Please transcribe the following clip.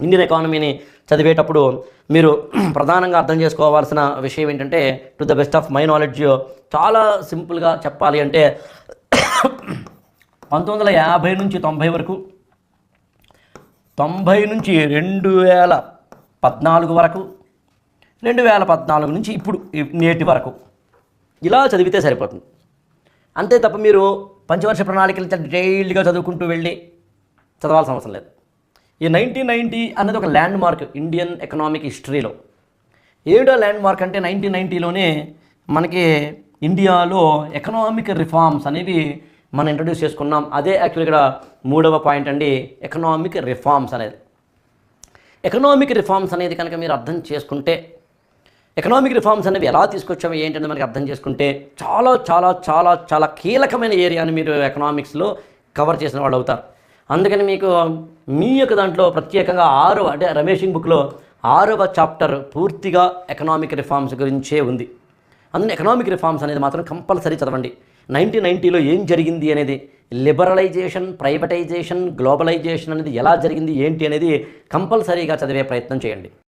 Indian ఎకానమీని చదివేటప్పుడు మీరు ప్రధానంగా అర్థం చేసుకోవాల్సిన విషయం ఏంటంటే to the best of my knowledge చాలా సింపుల్గా చెప్పాలి అంటే పంతొమ్మిది వందల యాభై నుంచి తొంభై వరకు తొంభై నుంచి రెండు వేల పద్నాలుగు వరకు రెండు వేల పద్నాలుగు నుంచి ఇప్పుడు నేటి వరకు. ఇలా చదివితే సరిపోతుంది. అంతే తప్ప మీరు పంచవర్ష ప్రణాళికలు డైలీగా చదువుకుంటూ వెళ్ళి చదవాల్సిన అవసరం లేదు. ఈ నైన్టీన్ నైంటీ అనేది ఒక ల్యాండ్ మార్క్ ఇండియన్ ఎకనామిక్ హిస్టరీలో ఏడో ల్యాండ్ మార్క్ అంటే నైన్టీన్ నైంటీలోనే మనకి ఇండియాలో ఎకనామిక్ రిఫార్మ్స్ అనేవి మనం ఇంట్రడ్యూస్ చేసుకున్నాం. అదే యాక్చువల్ ఇక్కడ మూడవ పాయింట్ అండి ఎకనామిక్ రిఫార్మ్స్ అనేది. ఎకనామిక్ రిఫార్మ్స్ అనేది కనుక మీరు అర్థం చేసుకుంటే ఎకనామిక్ రిఫార్మ్స్ అనేవి ఎలా తీసుకొచ్చామో ఏంటనేది మనకి అర్థం చేసుకుంటే చాలా చాలా చాలా చాలా కీలకమైన ఏరియాని మీరు ఎకనామిక్స్లో కవర్ చేసిన వాళ్ళు అవుతారు. అందుకని మీకు మీ యొక్క దాంట్లో ప్రత్యేకంగా ఆరవ అంటే రమేషింగ్ బుక్లో ఆరవ చాప్టర్ పూర్తిగా ఎకనామిక్ రిఫార్మ్స్ గురించే ఉంది. అందులో ఎకనామిక్ రిఫార్మ్స్ అనేది మాత్రం కంపల్సరీ చదవండి. నైన్టీన్ నైంటీలో ఏం జరిగింది అనేది లిబరలైజేషన్ ప్రైవేటైజేషన్ గ్లోబలైజేషన్ అనేది ఎలా జరిగింది ఏంటి అనేది కంపల్సరీగా చదివే ప్రయత్నం చేయండి.